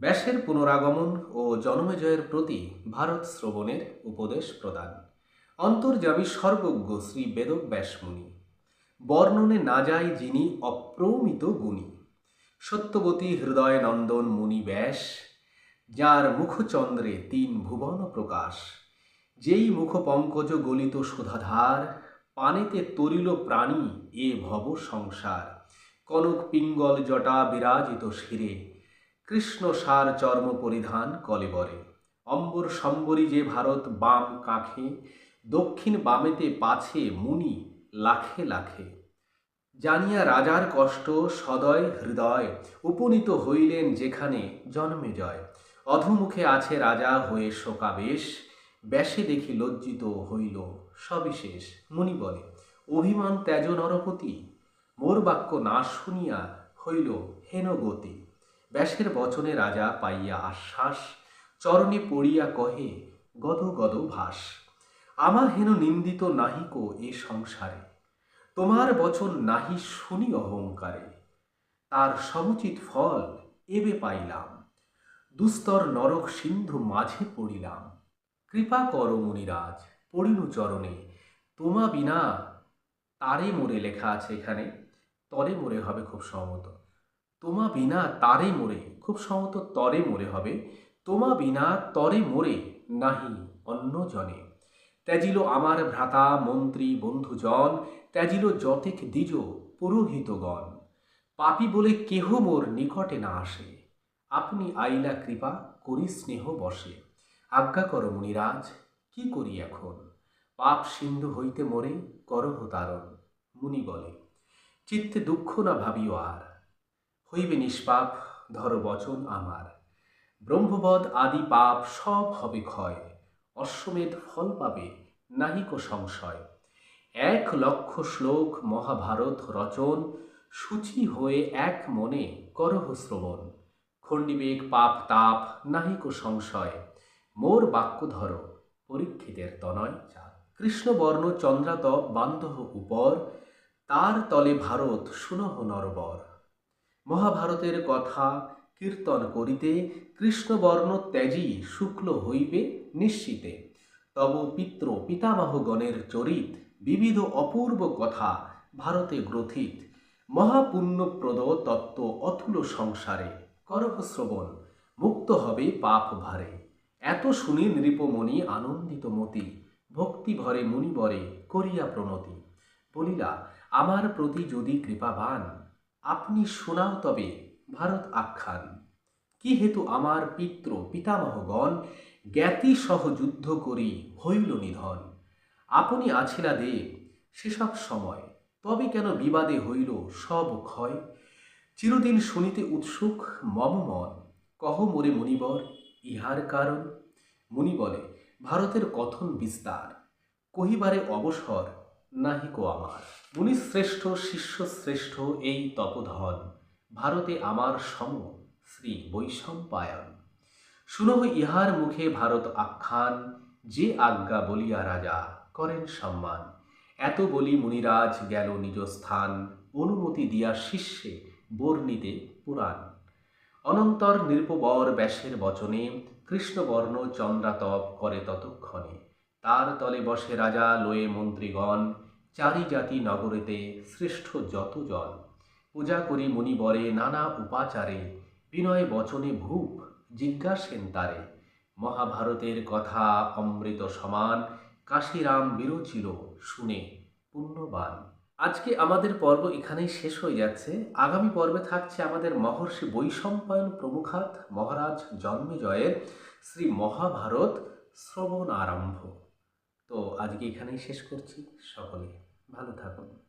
ব্যাসের পুনরাগমন ও জন্মজয়ের প্রতি ভারত শ্রবণের উপদেশ প্রদান। অন্তর্যামী সর্বজ্ঞ শ্রী বেদব্যাস মুনি বর্ণনে না যায় যিনি অপ্রমিত গুণী। সত্যবতী হৃদয় নন্দন মুনি ব্যাস, যার মুখচন্দ্রে তিন ভুবন প্রকাশ। যেই মুখ পঙ্কজ গলিত সুধাধার, পানেতে তরিল প্রাণী এ ভব সংসার। কনক পিঙ্গল জটা বিরাজিত শিরে কৃষ্ণ সার চর্ম পরিধান কলেবরে। অম্বর সম্বরী যে ভারত, বাম কাঁখে, দক্ষিণ বামেতে পাছে মুনি, লাখে লাখে। জানিয়া রাজার কষ্ট, সদয় হৃদয়, উপনীত হইলেন যেখানে জন্মে জয়। অধমুখে আছে রাজা হয়ে শোকাবেশ, ব্যাসে দেখি লজ্জিত হইল সবিশেষ মুনি বলে অভিমান ত্যাজ নরপতি, মোর বাক্য না শুনিয়া হইল হেন গতি ব্যাসের বচনে রাজা পাইয়া আশ্বাস, চরণে পড়িয়া কহে, গদ গদ ভাস, আমার হেন নিন্দিত নাহিক এ সংসারে। তোমার বচন নাহি শুনি অহংকারে। তার সমুচিত ফল এবে পাইলাম। দুস্তর নরক সিন্ধু মাঝে পড়িলাম। কৃপা কর মুনিরাজ, পড়িনু চরণে। তোমা বিনা তারে মোরে লেখা আছে এখানে। তরে মোরে হবে খুব সহমত তোমা বিনা তারে মোরে, খুব সহমত তরে মোরে হবে, তোমা বিনা তরে মোরে নাহি অন্য জনে। ত্যাজিল আমার ভ্রাতা, মন্ত্রী, বন্ধুজন, ত্যাজিল যতেক দ্বিজ পুরোহিতগণ। পাপী বলে কেহ মোর নিকটে না আসে। আপনি আইলা কৃপা করি স্নেহ বসে। আজ্ঞা কর মুনিরাজ, কি করি এখন? পাপ সিন্ধু হইতে মোরে করহ তারণ, মুনি বলে। চিত্তে দুঃখ না ভাবিও আর। হইবে নিষ্পাপ, ধর বচন আমার। ব্রহ্মবধ আদি পাপ সব হবে ক্ষয়, অশ্বমেধ ফল পাবে নাহিক সংশয়। এক লক্ষ শ্লোক মহাভারত রচন, সূচি হয়ে এক মনে করহ শ্রবণ। খণ্ডিবেগ, পাপ, তাপ নাহিক সংশয়। মোর বাক্য ধর, পরীক্ষিতের তনয় চাঁদ কৃষ্ণবর্ণ চন্দ্রাতপ বান্ধব উপর, তার তলে ভারত সুনহ নরবর। মহাভারতের কথা কীর্তন করিতে কৃষ্ণবর্ণ ত্যাজি শুক্ল হইবে নিশ্চিতে। তব পিত্র পিতামহগণের চরিত বিবিধ অপূর্ব কথা ভারতে গ্রথিত। মহাপুণ্যপ্রদ তত্ত্ব অতুল সংসারে। করহ শ্রবণ, মুক্ত হবে পাপ ভারে। এত শুনি নৃপমণি আনন্দিত মতি, ভক্তি ভরে মুনিবরে করিয়া প্রণতি। বলিলা, আমার প্রতি যদি কৃপাবান আপনি শোনাও তবে, ভারত আখ্যান। কি হেতু আমার পিত্র পিতামহগণ জ্ঞাতি সহ যুদ্ধ করি হইল নিধন? আপনি আছিলা দেব সেসব সময়, তবে কেন বিবাদে হইল সব ক্ষয়? চিরদিন শুনিতে উৎসুক মম মন, কহ মোরে মুনিবর ইহার কারণ? মুনি বলে, ভারতের কথন বিস্তার, কহিবারে অবসর নাহিক আমার। মুনি শ্রেষ্ঠ শিষ্য শ্রেষ্ঠ এই তপধন। ভারতে আমার সম শ্রী বৈষম্পায়ন শুনহ ইহার মুখে ভারত আখ্যান, যে আজ্ঞা বলিয়া রাজা করেন সম্মান। এত বলি মুনিরাজ গেল নিজ স্থান, অনুমতি দিয়া শিষ্যে বর্ণিতে পুরাণ। অনন্তর নৃপবর ব্যাসের বচনে, কৃষ্ণবর্ণ চন্দ্রাতপ করে ততক্ষণে। তার তলে বসে রাজা, লয়ে মন্ত্রীগণ চারি জাতি নগরেতে শ্রেষ্ঠ যত জন। পূজা করি মুনিবরে নানা উপাচারে, বিনয় বচনে ভূপ জিজ্ঞাসেন তারে। মহাভারতের কথা অমৃত সমান, কাশিরাম বিরচিল শুনে পুণ্যবান। আজকে আমাদের পর্ব এখানেই শেষ হয়ে যাচ্ছে। আগামী পর্বে থাকছে আমাদের মহর্ষি বৈশম্পায়ন প্রমুখাত মহারাজ জন্মেজয়ের শ্রী মহাভারত শ্রবণ আরম্ভ তো আজকে এখানেই শেষ করছি। সকলে ভালো থাকুন।